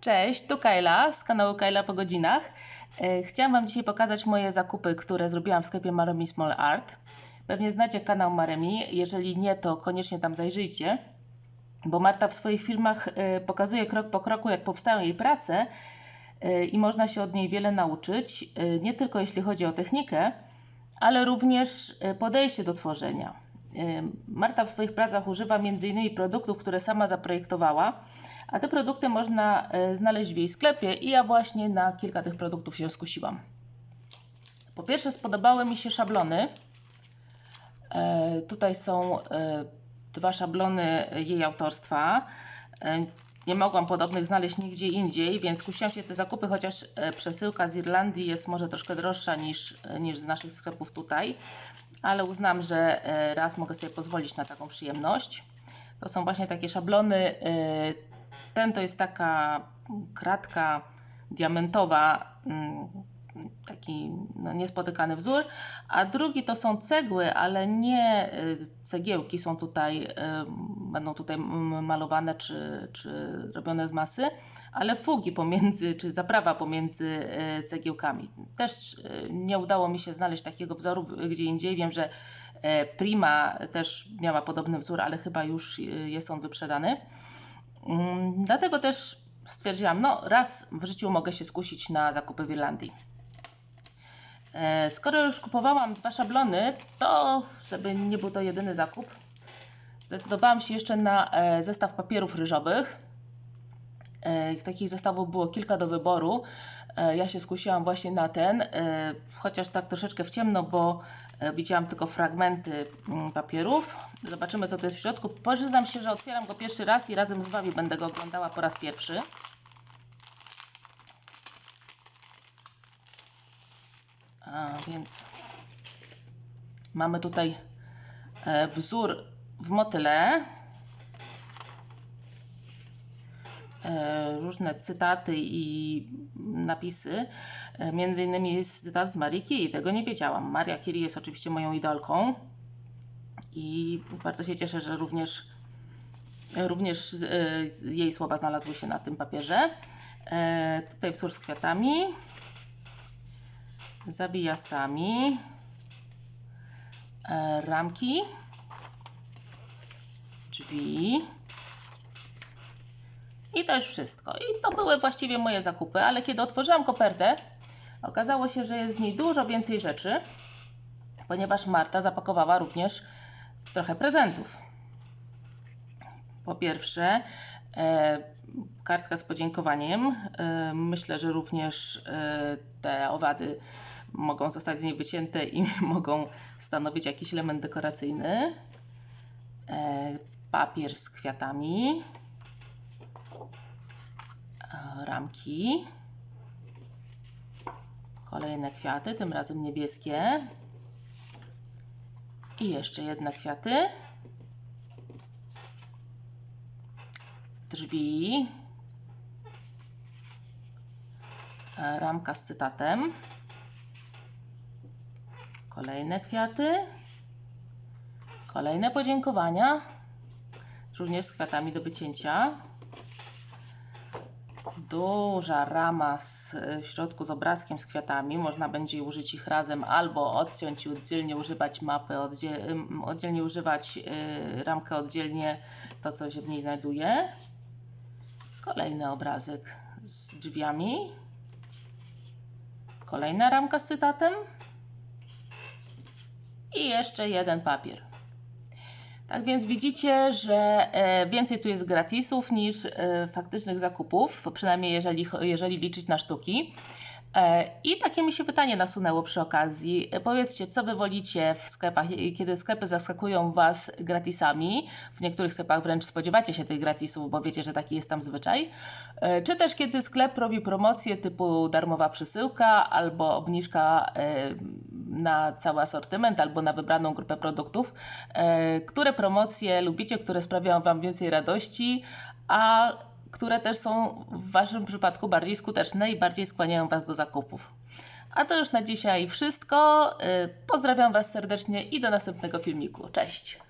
Cześć, tu Kajla z kanału Kajla po godzinach. E, chciałam Wam dzisiaj pokazać moje zakupy, które zrobiłam w sklepie Maremi Small Art. Pewnie znacie kanał Maremi, jeżeli nie, to koniecznie tam zajrzyjcie, bo Marta w swoich filmach e, pokazuje krok po kroku, jak powstają jej prace e, i można się od niej wiele nauczyć, nie tylko jeśli chodzi o technikę, ale również podejście do tworzenia. Marta w swoich pracach używa m.in. produktów, które sama zaprojektowała, a te produkty można e, znaleźć w jej sklepie i ja właśnie na kilka tych produktów się skusiłam. Po pierwsze spodobały mi się szablony. E, tutaj są dwa szablony jej autorstwa. Nie mogłam podobnych znaleźć nigdzie indziej, więc skusiłam się te zakupy, chociaż przesyłka z Irlandii jest może troszkę droższa niż, niż z naszych sklepów tutaj, ale uznam, że raz mogę sobie pozwolić na taką przyjemność. To są właśnie takie szablony ten to jest taka kratka diamentowa, mm, taki no, niespotykany wzór, a drugi to są cegły, ale nie y, cegiełki są tutaj, będą tutaj malowane czy, czy robione z masy, ale fugi pomiędzy, czy zaprawa pomiędzy y, cegiełkami. Też nie udało mi się znaleźć takiego wzoru gdzie indziej. Wiem, że Prima też miała podobny wzór, ale chyba już jest on wyprzedany. Mm, dlatego też stwierdziłam, no raz w życiu mogę się skusić na zakupy w Irlandii. E, skoro już kupowałam dwa szablony, to żeby nie był to jedyny zakup, zdecydowałam się jeszcze na e, zestaw papierów ryżowych. E, takich zestawów było kilka do wyboru. Ja się skusiłam właśnie na ten, chociaż tak troszeczkę w ciemno, bo widziałam tylko fragmenty mm, papierów. Zobaczymy, co tu jest w środku. Przyznam się, że otwieram go pierwszy raz i razem z Wami będę go oglądała po raz pierwszy. A więc mamy tutaj wzór w motyle. E, różne cytaty i napisy. E, między innymi jest cytat z Marii Curie. Tego nie wiedziałam. Maria Curie jest oczywiście moją idolką i bardzo się cieszę, że również, również e, jej słowa znalazły się na tym papierze. Tutaj wzór z kwiatami, zawijasami, ramki, drzwi, i to już wszystko. I to były właściwie moje zakupy, ale kiedy otworzyłam kopertę, okazało się, że jest w niej dużo więcej rzeczy, ponieważ Marta zapakowała również trochę prezentów. Po pierwsze, e, kartka z podziękowaniem. E, myślę, że również e, te owady mogą zostać z niej wycięte i mogą stanowić jakiś element dekoracyjny. E, papier z kwiatami ramki. Kolejne kwiaty, tym razem niebieskie. I jeszcze jedne kwiaty. Drzwi. Ramka z cytatem. Kolejne kwiaty. Kolejne podziękowania. Również z kwiatami do wycięcia duża rama z, w środku z obrazkiem z kwiatami. Można będzie użyć ich razem albo odciąć i oddzielnie używać mapy, oddzielnie używać y, ramkę, oddzielnie to, co się w niej znajduje. Kolejny obrazek z drzwiami. Kolejna ramka z cytatem. I jeszcze jeden papier. Tak więc widzicie, że e, więcej tu jest gratisów niż e, faktycznych zakupów, przynajmniej jeżeli, jeżeli liczyć na sztuki. E, I takie mi się pytanie nasunęło przy okazji. Powiedzcie, co wy wolicie w sklepach, kiedy sklepy zaskakują was gratisami? W niektórych sklepach wręcz spodziewacie się tych gratisów, bo wiecie, że taki jest tam zwyczaj. Czy też kiedy sklep robi promocję typu darmowa przesyłka albo obniżka na cały asortyment albo na wybraną grupę produktów. Które promocje lubicie, które sprawiają wam więcej radości, a które też są w Waszym przypadku bardziej skuteczne i bardziej skłaniają Was do zakupów. A to już na dzisiaj wszystko. Y, pozdrawiam Was serdecznie i do następnego filmiku. Cześć!